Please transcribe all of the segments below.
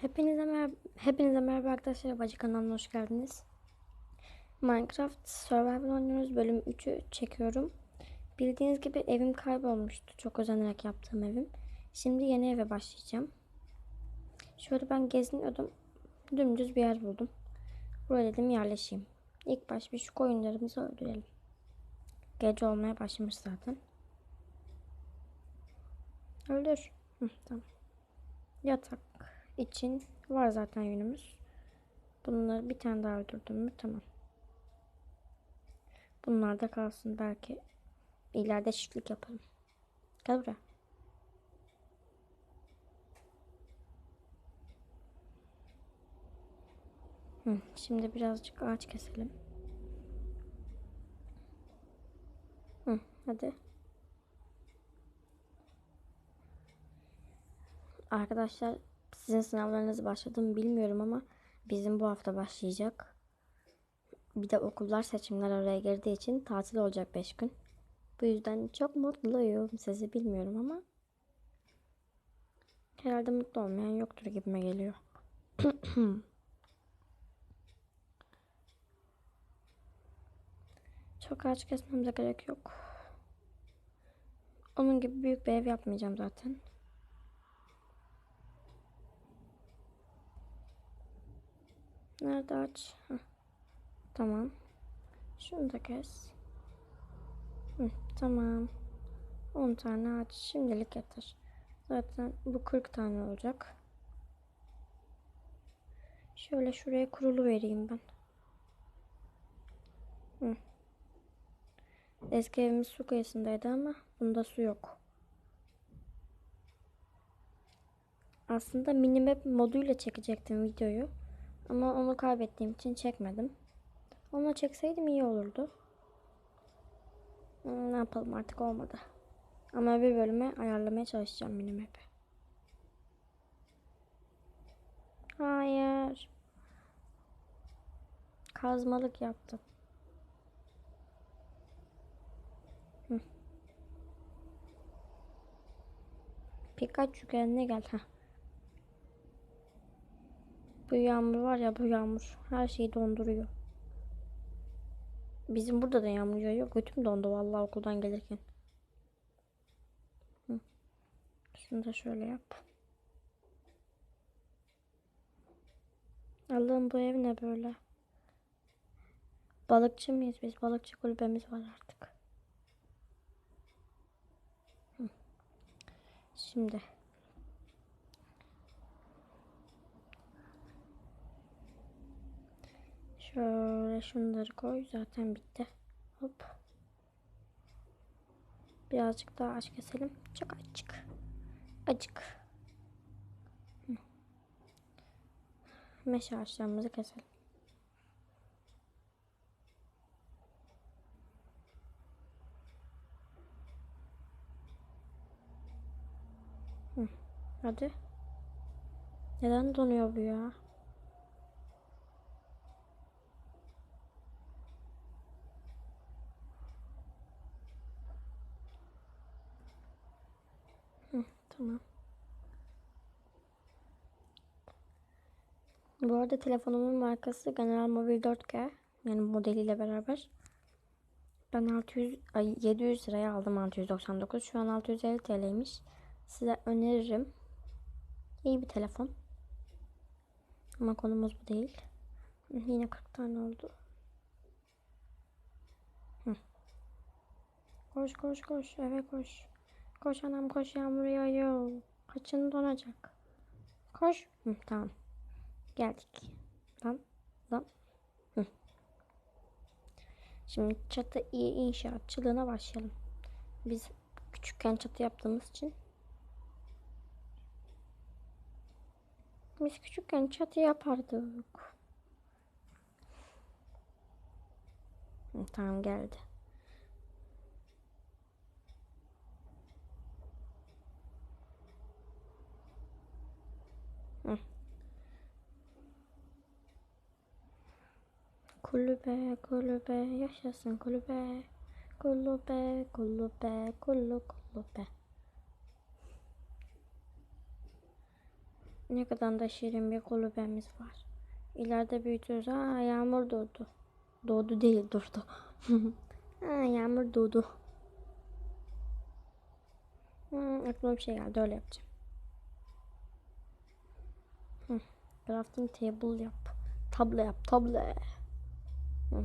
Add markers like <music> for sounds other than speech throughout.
Hepinize merhaba, hepinize merhaba arkadaşlar. Bacı kanalına hoş geldiniz. Minecraft Survival oynuyoruz. Bölüm 3'ü çekiyorum. Bildiğiniz gibi evim kaybolmuştu. Çok özenerek yaptığım evim. Şimdi yeni eve başlayacağım. Şöyle ben geziniyordum. Dümdüz bir yer buldum. Buraya dedim yerleşeyim. İlk baş bir şu koyunlarımızı öldürelim. Gece olmaya başlamış zaten. Öldür. Hı, tamam. Yatak için var zaten yünümüz. Bunları bir tane daha öldürdüm mü tamam. Bunlar da kalsın belki ileride çiftlik yaparım. Gel buraya. Şimdi birazcık ağaç keselim. Hı, hadi. Arkadaşlar sizin sınavlarınız başladı mı bilmiyorum ama bizim bu hafta başlayacak. Bir de okullar seçimler araya girdiği için tatil olacak 5 gün. Bu yüzden çok mutluyum. Sizi bilmiyorum ama herhalde mutlu olmayan yoktur gibime geliyor. <clears throat> Çok ağaç kesmemize gerek yok. Onun gibi büyük bir ev yapmayacağım zaten. Nerede aç? Heh. Tamam. Şunu da kes. Hı, tamam. 10 tane ağaç şimdilik yeter. Zaten bu 40 tane olacak. Şöyle şuraya kurulu vereyim ben. Hı. Eski evimiz su kıyısındaydı ama bunda su yok. Aslında minimap moduyla çekecektim videoyu. Ama onu kaybettiğim için çekmedim. Onu çekseydim iyi olurdu. Ne yapalım artık olmadı. Ama bir bölüme ayarlamaya çalışacağım minimap'i. Hayır. Kazmalık yaptım. Pikachu kendine gel. Heh. Bu yağmur var ya bu yağmur her şeyi donduruyor. Bizim burada da yağmur yağıyor. Götüm dondu vallahi okuldan gelirken. Hı. Şunu da şöyle yap. Allah'ım bu ev ne böyle? Balıkçı mıyız biz? Balıkçı kulübemiz var artık. Şimdi Şöyle şunları koy. Zaten bitti. Hop. Birazcık daha aç keselim. Çok açık. Acık. Hı. Meşe ağaçlarımızı keselim. Hı. Hadi. Neden donuyor bu ya? Hı, tamam. Bu arada telefonumun markası General Mobil 4G. Yani modeliyle beraber. Ben 600, ay 700 liraya aldım 699. Şu an 650 TL'ymiş. Size öneririm. İyi bir telefon. Ama konumuz bu değil. Yine 40 tane oldu. Hı. Koş koş koş eve koş. Koş anam koş yağmur yağıyor. Kaçın donacak. Koş. Hı, tamam. Geldik. Lan lan. Hı. Şimdi çatı iyi inşaatçılığına başlayalım. Biz küçükken çatı yaptığımız için biz küçükken çatı yapardık. Tamam geldi. Kulübe, kulübe, yaşasın kulübe. Kulübe, kulübe, kulü kulübe. Ne kadar da şirin bir kulübemiz var. İleride büyütürüz. Aa yağmur doğdu. Doğdu değil durdu. <laughs> Aa yağmur doğdu. Hmm, aklıma bir şey geldi öyle yapacağım. Hı, crafting table yap. Tablo yap tablo.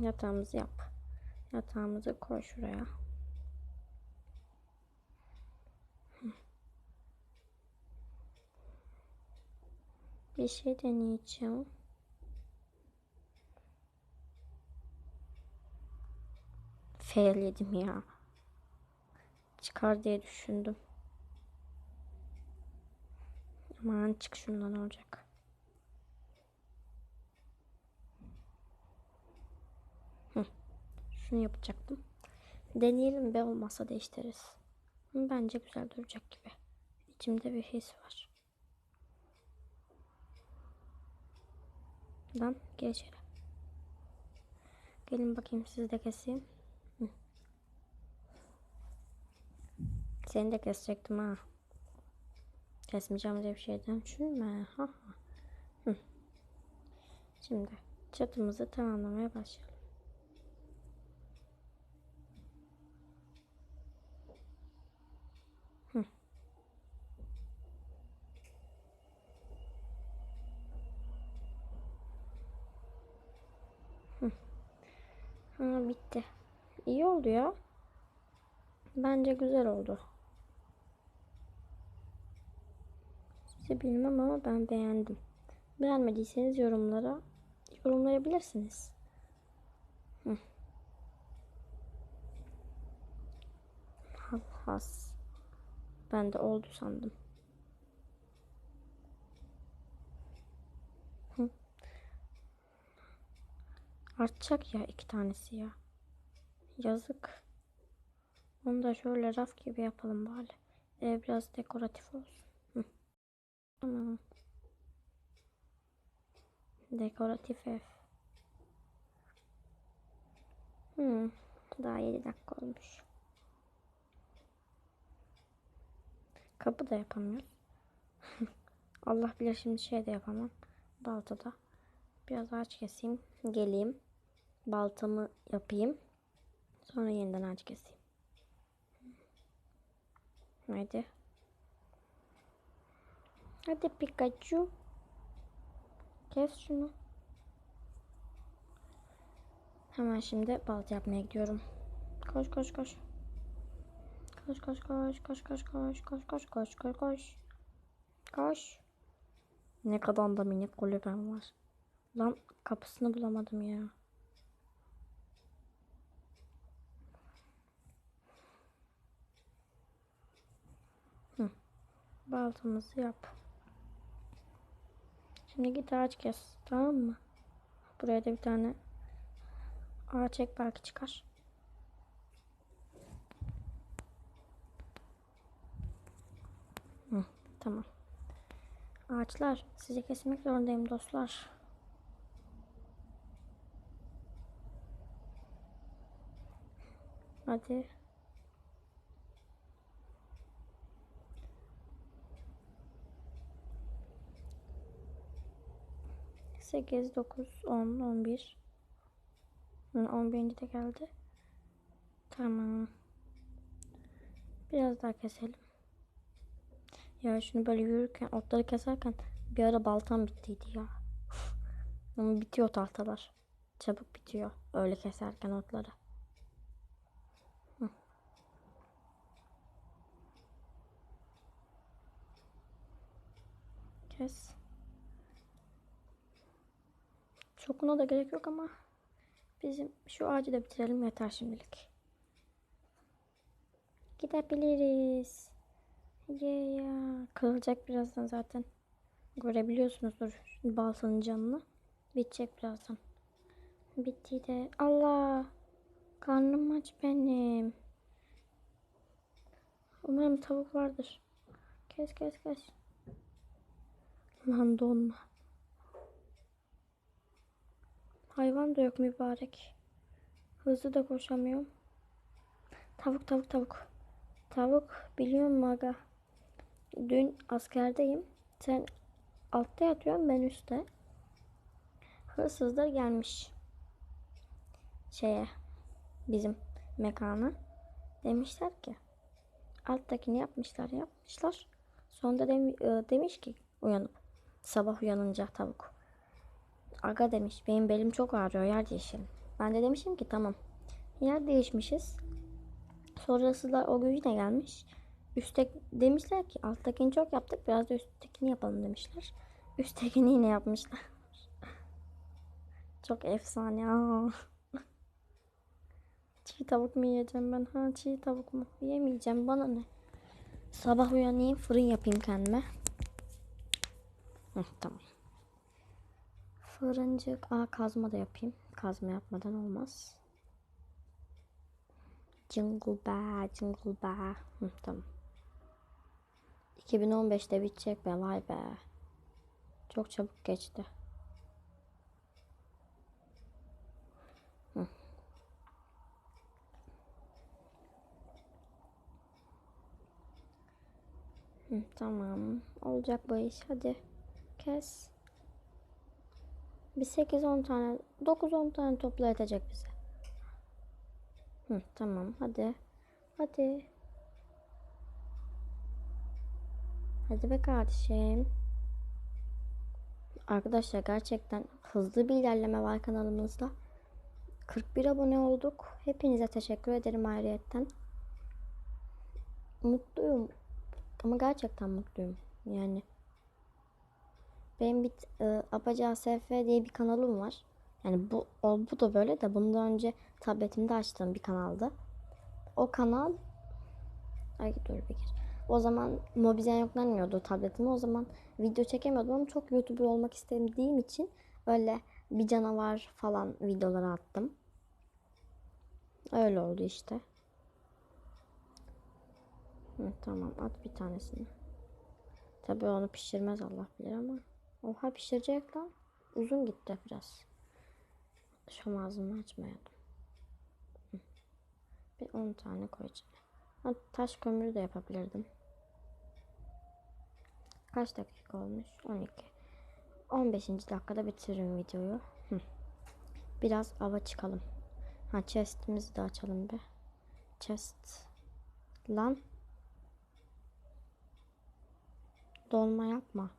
Yatağımızı yap. Yatağımızı koy şuraya. Bir şey deneyeceğim. Fail yedim ya. Çıkar diye düşündüm. Aman çık şundan olacak. Hı. Şunu yapacaktım. Deneyelim be olmazsa değiştiririz. Bence güzel duracak gibi. İçimde bir his var. Lan gel. Gelin bakayım sizi de keseyim. Seni de kesecektim ha. Kesmeyeceğim diye bir şeyden düşünme. Ha, ha. Şimdi çatımızı tamamlamaya başlayalım. Hı. Hı. Ha, bitti. İyi oldu ya. Bence güzel oldu. Size bilmem ama ben beğendim. Beğenmediyseniz yorumlara yorumlayabilirsiniz. Hı. Has. Ben de oldu sandım. Artacak ya iki tanesi ya. Yazık. Onu da şöyle raf gibi yapalım bari. Ee, biraz dekoratif olsun. Tamam. Dekoratif ev. Hmm, daha 7 dakika olmuş. Kapı da yapamıyoruz. <laughs> Allah bilir şimdi şey de yapamam. Baltada. Biraz ağaç keseyim. Geleyim. Baltamı yapayım. Sonra yeniden ağaç keseyim. Haydi. Hadi Pikachu. Kes şunu. Hemen şimdi balta yapmaya gidiyorum. Koş koş koş. Koş koş koş koş koş koş koş koş koş koş koş. Koş. Ne kadar da minik kulübem var. Lan kapısını bulamadım ya. Hı. Baltamızı yap. Şimdi git ağaç kes. Tamam mı? Buraya da bir tane ağaç ek belki çıkar. Hı, tamam. Ağaçlar sizi kesmek zorundayım dostlar. Hadi. Sekiz, dokuz, on, on bir. On birinci de geldi. Tamam. Biraz daha keselim. Ya şunu böyle yürürken, otları keserken bir ara baltam bittiydi ya. Ama bitiyor tahtalar. Çabuk bitiyor öyle keserken otları. Hı. Kes. Çokuna da gerek yok ama bizim şu ağacı da bitirelim yeter şimdilik. Gidebiliriz. Ye ya. Kırılacak birazdan zaten. Görebiliyorsunuzdur baltanın canını. Bitecek birazdan. Bitti de. Allah. Karnım aç benim. Umarım tavuk vardır. Kes kes kes. Lan donma. Hayvan da yok mübarek. Hızlı da koşamıyorum. Tavuk tavuk tavuk. Tavuk biliyor musun? Dün askerdeyim. Sen altta yatıyorum ben üstte. Hırsızlar gelmiş. Şeye bizim mekana. Demişler ki alttakini yapmışlar yapmışlar. Sonra da demi- e, demiş ki uyanıp sabah uyanınca tavuk. Aga demiş benim belim çok ağrıyor yer değişelim. Ben de demişim ki tamam. Yer değişmişiz. Sonra hırsızlar o gücüne gelmiş. Üstte demişler ki alttakini çok yaptık biraz da üsttekini yapalım demişler. Üsttekini yine yapmışlar. çok efsane. Aa. Çiğ tavuk mu yiyeceğim ben? Ha çiğ tavuk mu? Yemeyeceğim bana ne? Sabah uyanayım fırın yapayım kendime. Hı, tamam. Fırıncık. Aa kazma da yapayım. Kazma yapmadan olmaz. Jingle bell, jingle bell. Hı, tamam. 2015'te bitecek be vay be. Çok çabuk geçti. Hı. Hı, tamam. Olacak bu iş. Hadi. Kes. Bir 8-10 tane, 9-10 tane topla yetecek bize. Hı, tamam. Hadi. Hadi. Hadi be kardeşim. Arkadaşlar gerçekten hızlı bir ilerleme var kanalımızda. 41 abone olduk. Hepinize teşekkür ederim ayrıyetten. Mutluyum. Ama gerçekten mutluyum. Yani benim bir e, Apaca SF diye bir kanalım var. Yani bu o, bu da böyle de bundan önce tabletimde açtığım bir kanaldı. O kanal Ay dur bir. O zaman Mobizen yüklenmiyordu tabletime. O zaman video çekemiyordum ama çok YouTuber olmak istediğim için öyle bir canavar falan videoları attım. Öyle oldu işte. Hı, tamam at bir tanesini. Tabii onu pişirmez Allah bilir ama. Oha pişirecek lan. Uzun gitti biraz. Şu ağzını açmayalım. Bir 10 tane koyacağım. Ha, taş kömürü de yapabilirdim. Kaç dakika olmuş? 12. 15. dakikada bitiririm videoyu. Hı. Biraz ava çıkalım. Ha chest'imizi de açalım bir. Chest. Lan. Dolma yapma.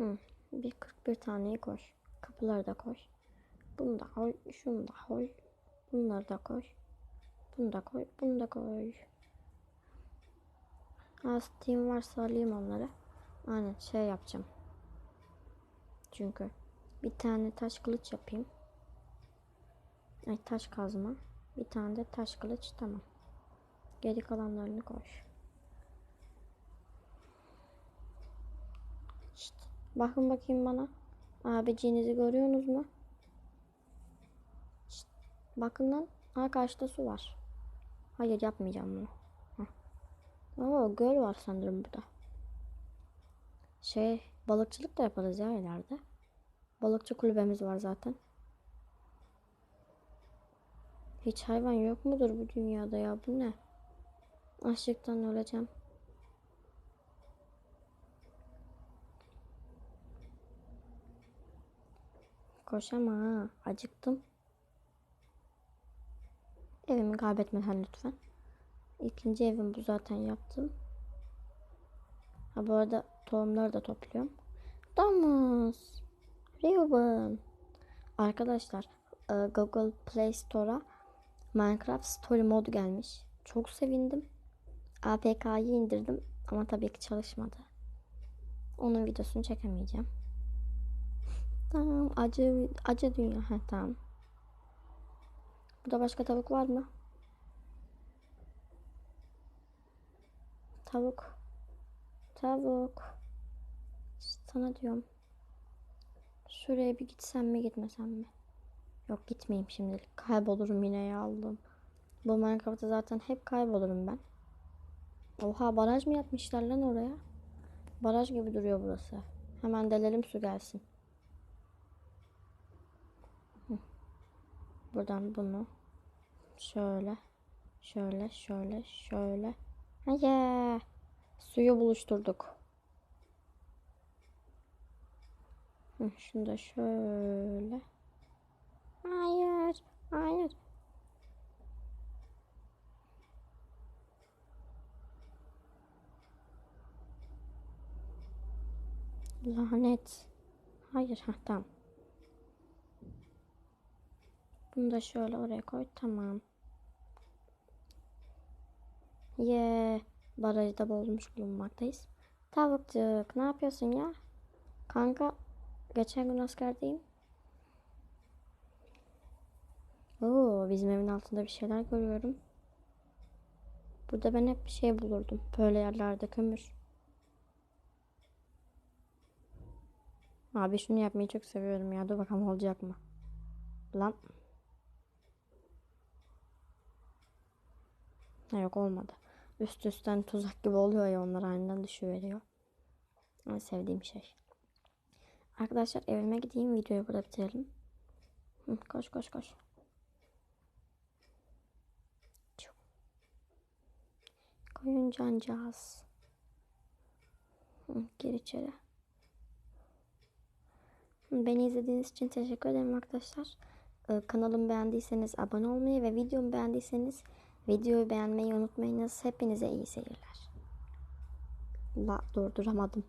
Hı. Bir 41 taneyi koy. Kapıları da koy. Bunu da koy. Şunu da koy. Bunları da koy. Bunu da koy. Bunu da koy. Ha, Steam varsa alayım onları. Aynen şey yapacağım. Çünkü bir tane taş kılıç yapayım. Ay taş kazma. Bir tane de taş kılıç tamam. Geri kalanlarını koy. Bakın bakayım bana. Abiciğinizi görüyorsunuz mu? Şşt, bakın lan. Ha karşıda su var. Hayır yapmayacağım bunu. Heh. Oo göl var sanırım burada. Şey balıkçılık da yaparız ya ileride. Balıkçı kulübemiz var zaten. Hiç hayvan yok mudur bu dünyada ya bu ne? Açlıktan öleceğim. Koşama ha. Acıktım. Evimi kaybetmeden lütfen. İkinci evim bu zaten yaptım. Ha bu arada tohumları da topluyorum. Domuz. Reuben. Arkadaşlar e, Google Play Store'a Minecraft Story modu gelmiş. Çok sevindim. APK'yı indirdim ama tabii ki çalışmadı. Onun videosunu çekemeyeceğim. Tamam acı acı dünya. Ha tamam. Burada başka tavuk var mı? Tavuk. Tavuk. Sana diyorum. Şuraya bir gitsem mi gitmesem mi? Yok gitmeyeyim şimdilik. Kaybolurum yine ya. Bu Minecraft'ta zaten hep kaybolurum ben. Oha baraj mı yapmışlar lan oraya? Baraj gibi duruyor burası. Hemen delelim su gelsin. Buradan bunu şöyle şöyle şöyle şöyle. Hayır. Suyu buluşturduk. Şunu da şöyle. Hayır. Hayır. Lanet. Hayır. Ha tamam. Bunu da şöyle oraya koy. Tamam. Ye. Barajı da bozmuş bulunmaktayız. Tavukcuk ne yapıyorsun ya? Kanka geçen gün askerdeyim. Oo, bizim evin altında bir şeyler görüyorum. Burada ben hep bir şey bulurdum. Böyle yerlerde kömür. Abi şunu yapmayı çok seviyorum ya. Dur bakalım olacak mı? Lan. Ha, yok olmadı. Üst üstten tuzak gibi oluyor ya onlar aniden düşüveriyor. En sevdiğim şey. Arkadaşlar evime gideyim videoyu burada bitirelim. Hı, koş koş koş. Çu. Koyun cancağız. Hı, Gir içeri. Beni izlediğiniz için teşekkür ederim arkadaşlar. Ee, Kanalımı beğendiyseniz abone olmayı ve videomu beğendiyseniz videoyu beğenmeyi unutmayınız. Hepinize iyi seyirler. La durduramadım.